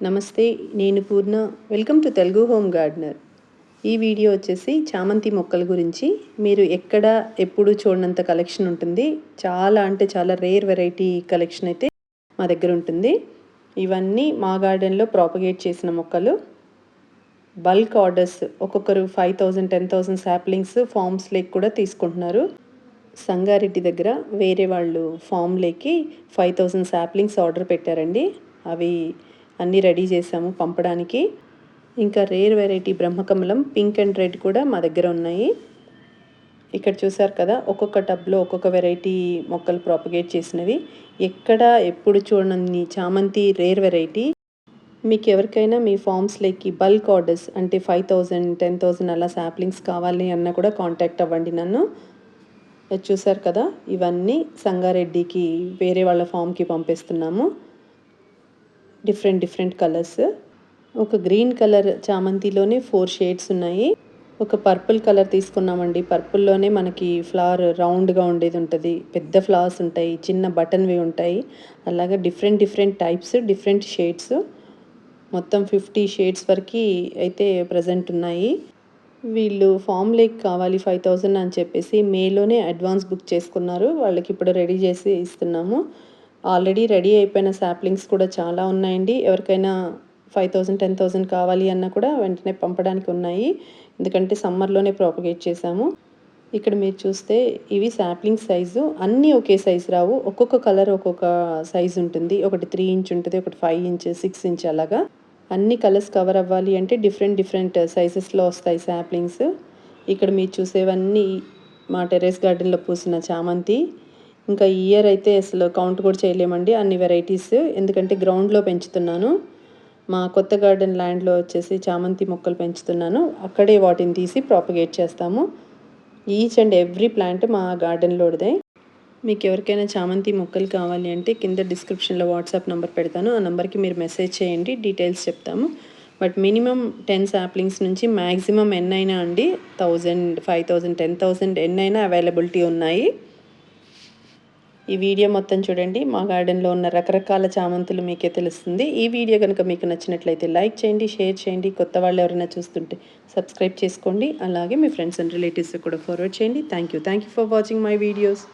నమస్తే నేను Purna. Welcome to Telugu home gardener. ఈ వీడియో వచ్చేసి చామంతి మొక్కల గురించి. మీరు ఎక్కడ ఎప్పుడు చూడనంత కలెక్షన్ ఉంటుంది. చాలా అంటే చాలా రేర్ వెరైటీ కలెక్షన్ అయితే మా దగ్గర ఉంటుంది. ఇవన్నీ మా గార్డెన్లో ప్రాపగేట్ చేసిన మొక్కలు. బల్క్ ఆర్డర్స్ ఒక్కొక్కరు five thousand ten thousand saplings farms lake కూడా తీసుకుంటున్నారు. సంగారెడ్డి దగ్గర వేరే వాళ్ళు ఫామ్లేకి ఫైవ్ థౌజండ్ శాప్లింగ్స్ ఆర్డర్ పెట్టారండి. అవి అన్నీ రెడీ చేసాము పంపడానికి. ఇంకా రేర్ వెరైటీ బ్రహ్మకమలం పింక్ అండ్ రెడ్ కూడా మా దగ్గర ఉన్నాయి. ఇక్కడ చూసారు కదా ఒక్కొక్క టబ్లో ఒక్కొక్క వెరైటీ మొక్కలు ప్రాపగేట్ చేసినవి. ఎక్కడ ఎప్పుడు చూడని చామంతి రేర్ వెరైటీ. మీకు ఎవరికైనా మీ ఫామ్స్లోకి బల్క్ ఆర్డర్స్ అంటే ఫైవ్ థౌజండ్ టెన్ థౌజండ్ అలా శాప్లింగ్స్ కావాలి అన్న కూడా కాంటాక్ట్ అవ్వండి నన్ను. చూసారు కదా ఇవన్నీ సంగారెడ్డికి వేరే వాళ్ళ ఫామ్కి పంపిస్తున్నాము. డిఫరెంట్ డిఫరెంట్ కలర్స్ ఒక గ్రీన్ కలర్ చామంతిలోనే ఫోర్ షేడ్స్ ఉన్నాయి. ఒక పర్పుల్ కలర్ తీసుకున్నామండి. పర్పుల్లోనే మనకి ఫ్లవర్ రౌండ్గా ఉండేది ఉంటుంది. పెద్ద ఫ్లవర్స్ ఉంటాయి చిన్న బటన్వి ఉంటాయి. అలాగే different different types different shades మొత్తం ఫిఫ్టీ షేడ్స్ వరకు అయితే ప్రజెంట్ ఉన్నాయి. వీళ్ళు ఫామ్ లేక్ కావాలి ఫైవ్ థౌజండ్ అని చెప్పేసి మేలోనే అడ్వాన్స్ బుక్ చేసుకున్నారు. వాళ్ళకి ఇప్పుడు రెడీ చేసి ఇస్తున్నాము. ఆల్రెడీ రెడీ అయిపోయిన శాప్లింగ్స్ కూడా చాలా ఉన్నాయండి. ఎవరికైనా ఫైవ్ థౌజండ్ టెన్ థౌజండ్ కావాలి అన్నా కూడా వెంటనే పంపడానికి ఉన్నాయి. ఎందుకంటే సమ్మర్లోనే ప్రాపగేట్ చేశాము. ఇక్కడ మీరు చూస్తే ఇవి శాప్లింగ్ సైజు. అన్నీ ఒకే సైజు రావు. ఒక్కొక్క కలర్ ఒక్కొక్క సైజు ఉంటుంది. ఒకటి త్రీ ఇంచ్ ఉంటుంది ఒకటి ఫైవ్ ఇంచ్ సిక్స్ ఇంచ్ అలాగా. అన్ని కలర్స్ కవర్ అవ్వాలి అంటే డిఫరెంట్ డిఫరెంట్ సైజెస్లో వస్తాయి శాప్లింగ్స్. ఇక్కడ మీరు చూసేవన్నీ మా టెరెస్ గార్డెన్లో పూసిన చామంతి ఇంకా ఈ ఇయర్ అయితే అసలు కౌంట్ కూడా చేయలేమండి అన్ని వెరైటీస్ ఎందుకంటే గ్రౌండ్లో పెంచుతున్నాను. మా కొత్త గార్డెన్ ల్యాండ్లో వచ్చేసి చామంతి మొక్కలు పెంచుతున్నాను. అక్కడే వాటిని తీసి ప్రాపగేట్ చేస్తాము. ఈచ్ అండ్ ఎవ్రీ ప్లాంట్ మా గార్డెన్లోదే మీకు ఎవరికైనా చామంతి మొక్కలు కావాలి అంటే కింద డిస్క్రిప్షన్లో వాట్సాప్ నెంబర్ పెడతాను. ఆ నెంబర్కి మీరు మెసేజ్ చేయండి డీటెయిల్స్ చెప్తాము. బట్ మినిమం టెన్ శాప్లింగ్స్ నుంచి మ్యాక్సిమం ఎన్నైనా అండి thousand five thousand ten thousand ఎన్నైనా అవైలబిలిటీ ఉన్నాయి. ఈ వీడియో మొత్తం చూడండి. మా గార్డెన్లో ఉన్న రకరకాల చామంతులు మీకే తెలుస్తుంది. ఈ వీడియో కనుక మీకు నచ్చినట్లయితే లైక్ చేయండి షేర్ చేయండి. కొత్త వాళ్ళు ఎవరైనా చూస్తుంటే సబ్స్క్రైబ్ చేసుకోండి. అలాగే మీ ఫ్రెండ్స్ అండ్ రిలేటివ్స్ కూడా ఫార్వర్డ్ చేయండి. Thank you thank you for watching my videos.